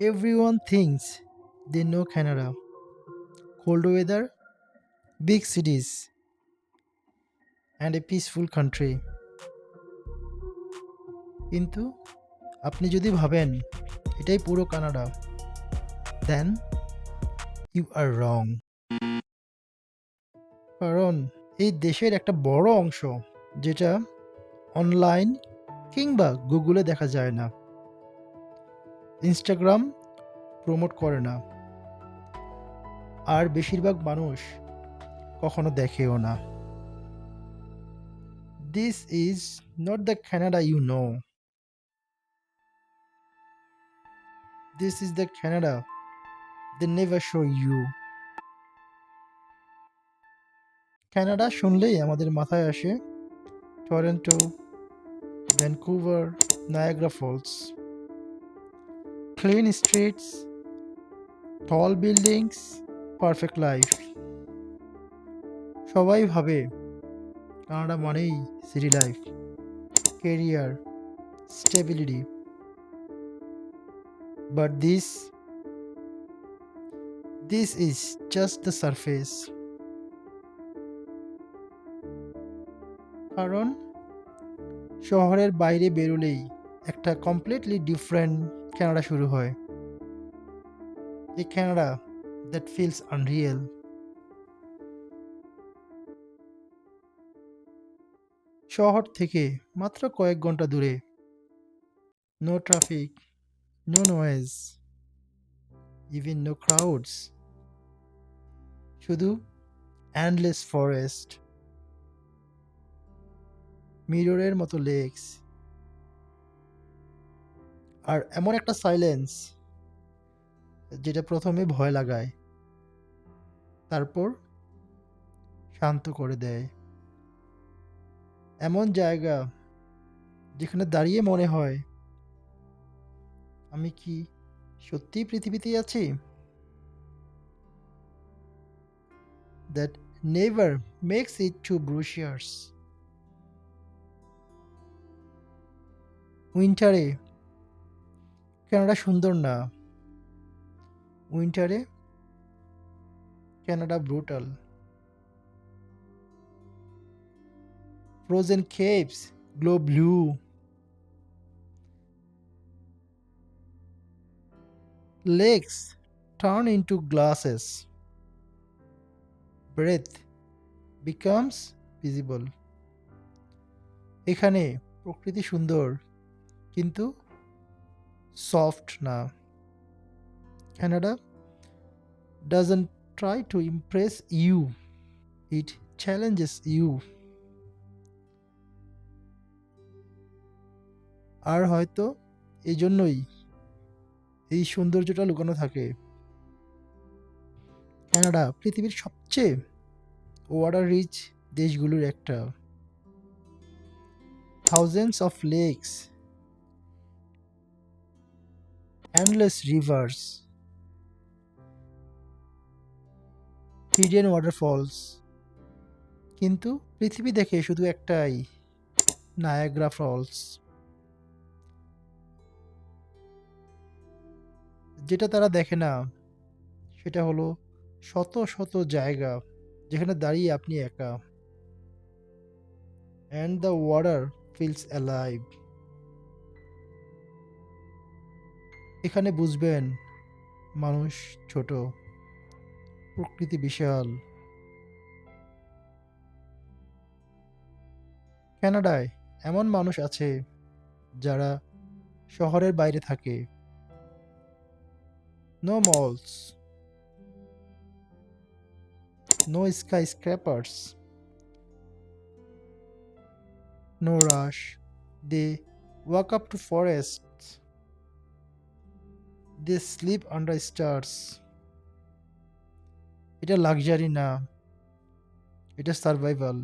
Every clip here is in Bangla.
Everyone thinks they know Canada. Cold weather, big cities, and a peaceful country. কিন্তু আপনি যদি ভাবেন এটাই পুরো কানাডা দেন ইউ আর রং কারণ এই দেশের একটা বড় অংশ যেটা অনলাইন কিংবা গুগলে দেখা যায় না ইনস্টাগ্রাম প্রমোট করে না। আর বেশিরভাগ মানুষ কখনো দেখেও না। This is not the Canada you know this is the Canada they never show you Canada শুনলেই আমাদের মাথায় আসে Toronto Vancouver Niagara Falls clean streets tall buildings perfect life সবাই ভাবে কানাডা মানেই city life career stability but this this is just the surface কারণ শহরের বাইরে বেরোলেই একটা কমপ্লিটলি ডিফারেন্ট ক্যানাডা শুরু হয়। A Canada that feels unreal শহর থেকে মাত্র কয়েক ঘণ্টা দূরে। No traffic no noise even no crowds শুধু অ্যান্ডলেস ফরেস্ট মিররের মতো লেকস আর এমন একটা সাইলেন্স যেটা প্রথমে ভয় লাগায়, তারপর শান্ত করে দেয়। এমন জায়গা যেখানে দাঁড়িয়ে মনে হয়, আমি কি সত্যিই পৃথিবীতেই আছি? That never makes it to brochures উইন্টারে Canada সুন্দর না। উইন্টারে Canada brutal. Frozen capes glow blue. Legs turn into glasses. Breath becomes visible. এখানে প্রকৃতি সুন্দর, কিন্তু সফট না Canada doesn't try to impress you it challenges you আর হয়তো এই জন্যই এই সৌন্দর্যটা লুকানো থাকে। কানাডা পৃথিবীর সবচেয়ে ওয়াটার রিচ দেশগুলোর একটা। Thousands of lakes endless rivers hidden waterfalls কিন্তু পৃথিবী দেখে শুধু একটাই নায়াগ্রা ফলস যেটা তারা দেখে না, সেটা হলো শত শত জায়গা যেখানে দাঁড়িয়ে আপনি একা। And the water feels alive এখানে বুঝবেন, মানুষ ছোট, প্রকৃতি বিশাল। ক্যানাডায় এমন মানুষ আছে যারা শহরের বাইরে থাকে। No malls no skyscrapers no rush they walk up to forest They sleep under stars এটা লাক্সারি না এটা সার্ভাইভাল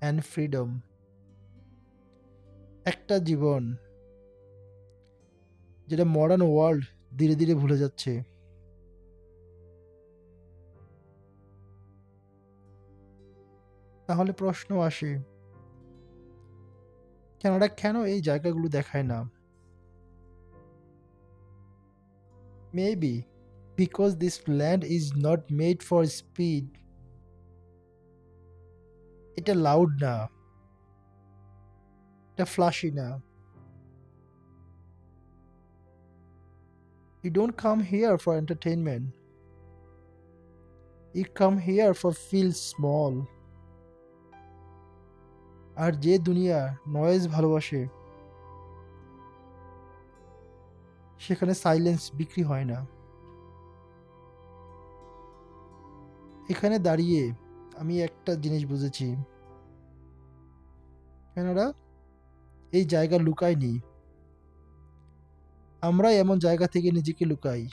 অ্যান্ড ফ্রিডম একটা জীবন যেটা মডার্ন ওয়ার্ল্ড ধীরে ধীরে ভুলে যাচ্ছে তাহলে প্রশ্ন আসে কেন এই জায়গাগুলো দেখায় না Maybe because this land is not made for speed. এটা লাউড না এটা ফ্লাশি না You don't come here for entertainment. You come here for feel small. আর যে দুনিয়া নয়েজ ভালোবাসে সেখানে সাইলেন্স বিক্রি হয় না। এখানে দাঁড়িয়ে আমি একটা জিনিস বুঝেছি। কেননা এই জায়গা লুকায় লুকায়নি। আমরা এমন জায়গা থেকে নিজেকে লুকাই।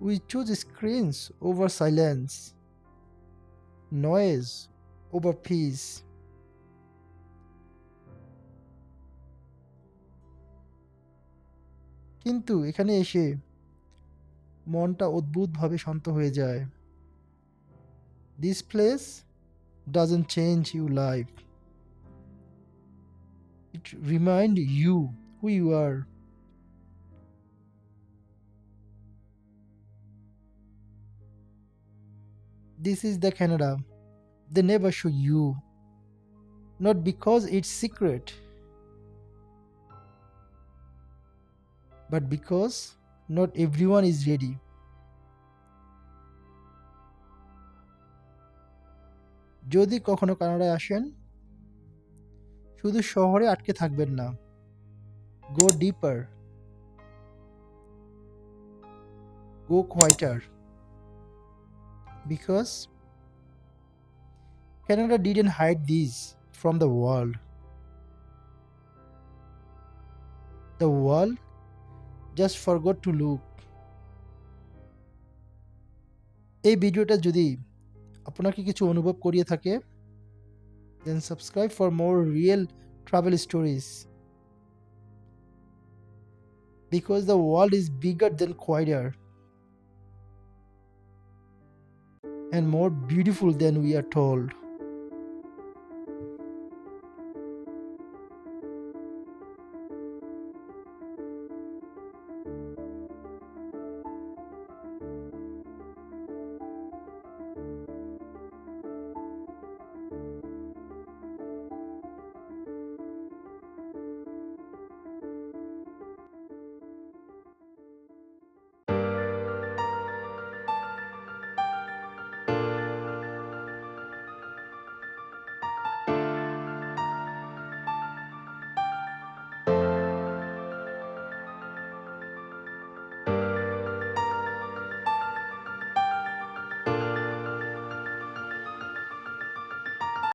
We choose screens over silence, noise over peace. কিন্তু এখানে এসে মনটা অদ্ভুতভাবে শান্ত হয়ে যায়। This place doesn't change you life it remind you who you are This is the Canada. They never show you. Not because it's secret, but because not everyone is ready. যদি কখনো কানাডায় আসেন শুধু শহরে আটকে থাকবেন না go deeper go quieter because Canada didn't hide these from the world. The world just forgot to look. এই ভিডিওটা যদি আপনাকে কিছু অনুভব করিয়ে থাকে then subscribe for more real travel stories because the world is bigger than quieter and more beautiful than we are told.